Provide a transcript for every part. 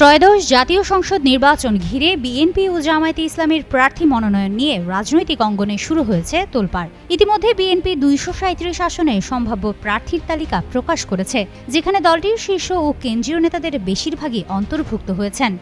ত্রয়োদশ জাতীয় সংসদ নির্বাচন ঘিরে বিএনপি ও জামায়াতে ইসলামের প্রার্থী মনোনয়ন নিয়ে রাজনৈতিক অঙ্গনে শুরু হয়েছে তোলপাড়। ইতিমধ্যে বিএনপি দুইশো সাঁত্রিশ আসনে সম্ভাব্য প্রার্থীর তালিকা প্রকাশ করেছে, যেখানে দলটির শীর্ষ ও কেন্দ্রীয় নেতাদের বেশিরভাগই অন্তর্ভুক্ত হয়েছেন।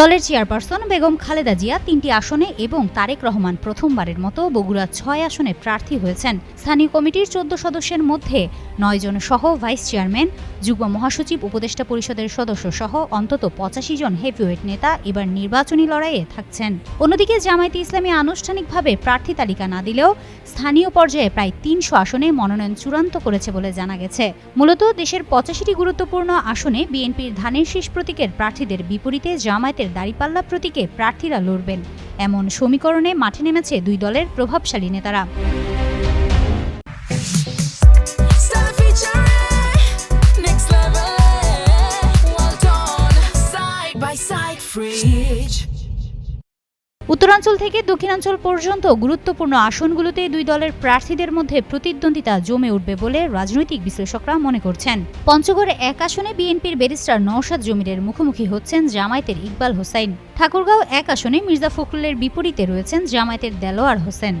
দলের চেয়ারপারসন বেগম খালেদা জিয়া তিনটি আসনে এবং তারেক রহমান প্রথমবারের মতো বগুড়া ছয় আসনে প্রার্থী হয়েছেন। স্থানীয় কমিটির চোদ্দ সদস্যের মধ্যে নয় জন সহ ভাইস চেয়ারম্যান, যুগ্ম মহাসচিব, উপদেষ্টা পরিষদের সদস্য সহ অন্তত পঁচাশি জন হেভিওয়েট নেতা এবার নির্বাচনী লড়াইয়ে থাকছেন। অন্যদিকে জামায়াতে ইসলামী আনুষ্ঠানিকভাবে প্রার্থী তালিকা না দিলেও স্থানীয় পর্যায়ে প্রায় তিনশো আসনে মনোনয়ন চূড়ান্ত করেছে বলে জানা গেছে। মূলত দেশের পঁচাশিটি গুরুত্বপূর্ণ আসনে বিএনপির ধানের শীষ প্রতীকের প্রার্থীদের বিপরীতে জামায়াতের দাড়িপাল্লা প্রতীকে প্রার্থীরা লড়বেন। এমন সমীকরণে মাঠে নেমেছে দুই দলের প্রভাবশালী নেতারা। উত্তরাঞ্চল থেকে দক্ষিণাঞ্চল পর্যন্ত গুরুত্বপূর্ণ আসনগুলোতে দুই দলের প্রার্থীদের মধ্যে প্রতিদ্বন্দ্বিতা জমে উঠবে বলে রাজনৈতিক বিশ্লেষকরা মনে করছেন। পঞ্চগড়ে এক আসনে বিএনপির ব্যারিস্টার নওশাদ জমিরের মুখোমুখি হচ্ছেন জামায়াতের ইকবাল হোসাইন ঠাকুরগাঁও এক আসনে মির্জা ফখরুলের বিপরীতে রয়েছেন জামায়াতের দেলোয়ার হোসেন।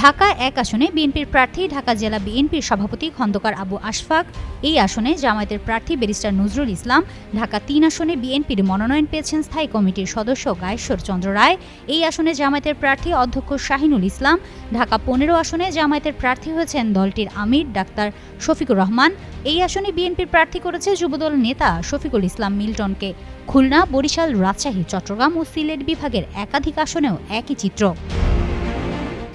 ঢাকা এক আসনে বিএনপির প্রার্থী, ঢাকা জেলা বিএনপির সভাপতি খন্দকার আবু আশফাক। এই আসনে জামায়াতের প্রার্থী ব্যারিস্টার নজরুল ইসলাম। ঢাকা তিন আসনে বিএনপির মনোনয়ন পেয়েছেন স্থায়ী কমিটির সদস্য গায়েশ্বর চন্দ্র রায়। এই আসনে জামায়াতের প্রার্থী অধ্যক্ষ শাহিনুল ইসলাম। ঢাকা পনেরো আসনে জামায়াতের প্রার্থী হয়েছেন দলটির আমির ডাক্তার শফিকুর রহমান। এই আসনে বিএনপির প্রার্থী করেছে যুবদল নেতা শফিকুল ইসলাম মিল্টনকে। খুলনা, বরিশাল, রাজশাহী, চট্টগ্রাম ও সিলেট বিভাগের একাধিক আসনেও একই চিত্র।